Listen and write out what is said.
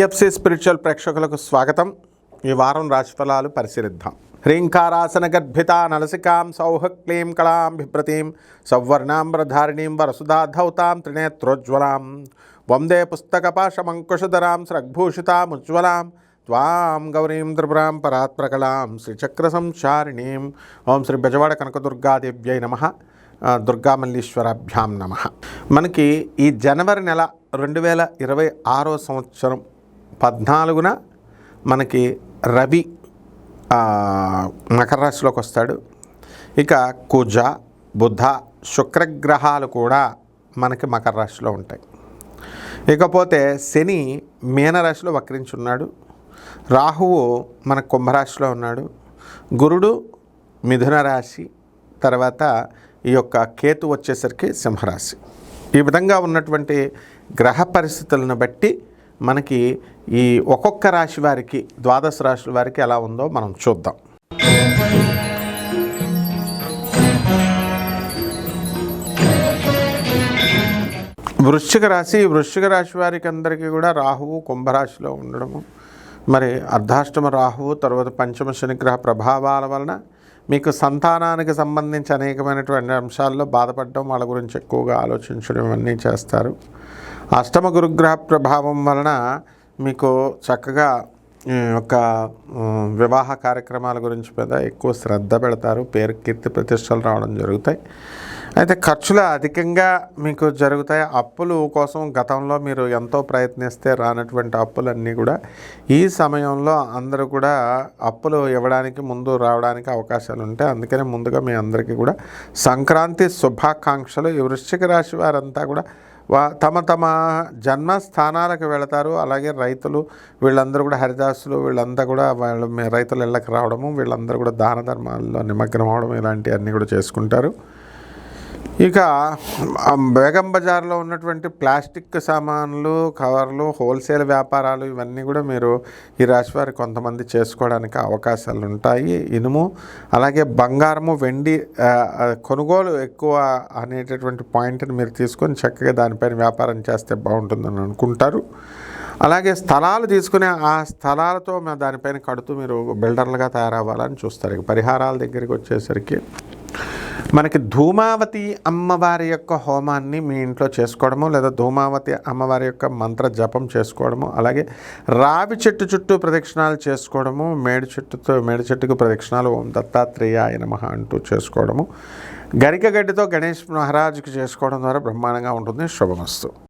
PFC spiritual ప్రేక్షకులకు స్వాగతం. ఈ వారం రాశిఫలాలు పరిశీలిద్దాం. హ్రీంకారాసన గర్భిత నలసికాం సౌహ క్లీం కళాం బిభ్రతీం సౌవర్ణాంబ్రధారిణీం వరసుధాధౌతాం త్రినేత్రోజ్వలాం. వందే పుస్తకపాశమంకుశధరాం స్రగ్భూషితాముజ్వలాం త్వాం గౌరీం త్రిపురాం పరాత్ప్రకలాం శ్రీచక్ర సంచారిణీం. ఓం శ్రీ బెజవాడ కనకదుర్గాదేవ్యై నమ. దుర్గామల్లీశ్వరాభ్యాం నమ. మనకి ఈ జనవరి నెల రెండు వేల ఇరవై ఆరో సంవత్సరం పద్నాలుగున మనకి రవి మకర రాశిలోకి వస్తాడు. ఇక కుజ బుధ శుక్రగ్రహాలు కూడా మనకి మకర రాశిలో ఉంటాయి. ఇకపోతే శని మీనరాశిలో వక్రించున్నాడు. రాహువు మన కుంభరాశిలో ఉన్నాడు. గురుడు మిథున రాశి తర్వాత ఈ యొక్క కేతు వచ్చేసరికి సింహరాశి. ఈ విధంగా ఉన్నటువంటి గ్రహ పరిస్థితులను బట్టి మనకి ఈ ఒక్కొక్క రాశి వారికి ద్వాదశ రాశుల వారికి ఎలా ఉందో మనం చూద్దాం. వృశ్చిక రాశి వృశ్చిక రాశి వారికి అందరికీ కూడా రాహువు కుంభరాశిలో ఉండడము. మరి అర్ధాష్టమ రాహువు తర్వాత పంచమ శనిగ్రహ ప్రభావాల వలన మీకు సంతానానికి సంబంధించి అనేకమైనటువంటి అంశాల్లో బాధపడడం వాళ్ళ గురించి ఎక్కువగా ఆలోచించడం ఇవన్నీ చేస్తారు. అష్టమ గురుగ్రహ ప్రభావం వలన మీకు చక్కగా యొక్క వివాహ కార్యక్రమాల గురించి మీద ఎక్కువ శ్రద్ధ పెడతారు. పేరు కీర్తి ప్రతిష్టలు రావడం జరుగుతాయి. అయితే ఖర్చులు అధికంగా మీకు జరుగుతాయి. అప్పులు కోసం గతంలో మీరు ఎంతో ప్రయత్నిస్తే రానటువంటి అప్పులన్నీ కూడా ఈ సమయంలో అందరూ కూడా అప్పులు ఇవ్వడానికి ముందు రావడానికి అవకాశాలు ఉంటాయి. అందుకనే ముందుగా మీ అందరికీ కూడా సంక్రాంతి శుభాకాంక్షలు. ఈ వృశ్చిక రాశి వారంతా కూడా వా తమ తమ జన్మ స్థానాలకు వెళతారు. అలాగే రైతులు వీళ్ళందరూ కూడా హరిదాసులు వీళ్ళంతా కూడా వాళ్ళు రైతులు ఇళ్ళకి రావడము వీళ్ళందరూ కూడా దాన ధర్మాల్లో నిమగ్నం అవడం ఇలాంటివన్నీ కూడా చేసుకుంటారు. ఇక బేగం బజార్లో ఉన్నటువంటి ప్లాస్టిక్ సామాన్లు కవర్లు హోల్సేల్ వ్యాపారాలు ఇవన్నీ కూడా మీరు ఈ రాశి వారు కొంతమంది చేసుకోవడానికి అవకాశాలు ఉంటాయి. ఇనుము అలాగే బంగారము వెండి కొనుగోలు ఎక్కువ అనేటటువంటి పాయింట్ని మీరు తీసుకొని చక్కగా దానిపైన వ్యాపారం చేస్తే బాగుంటుందని అనుకుంటారు. అలాగే స్థలాలు తీసుకునే ఆ స్థలాలతో దానిపైన కడుతూ మీరు బిల్డర్లుగా తయారవ్వాలని చూస్తారు. ఇక పరిహారాల దగ్గరికి వచ్చేసరికి మనకి ధూమావతి అమ్మవారి యొక్క హోమాన్ని మీ ఇంట్లో చేసుకోవడము లేదా ధూమావతి అమ్మవారి యొక్క మంత్ర జపం చేసుకోవడము అలాగే రావి చెట్టు చుట్టూ ప్రదక్షిణాలు చేసుకోవడము మేడి చెట్టుతో మేడి చెట్టుకు ప్రదక్షిణాలు ఓం ఆయన నమః అంటూ చేసుకోవడము గరికగడ్డితో గణేష్ మహారాజుకి చేసుకోవడం ద్వారా బ్రహ్మాండంగా ఉంటుంది. శుభమస్తు.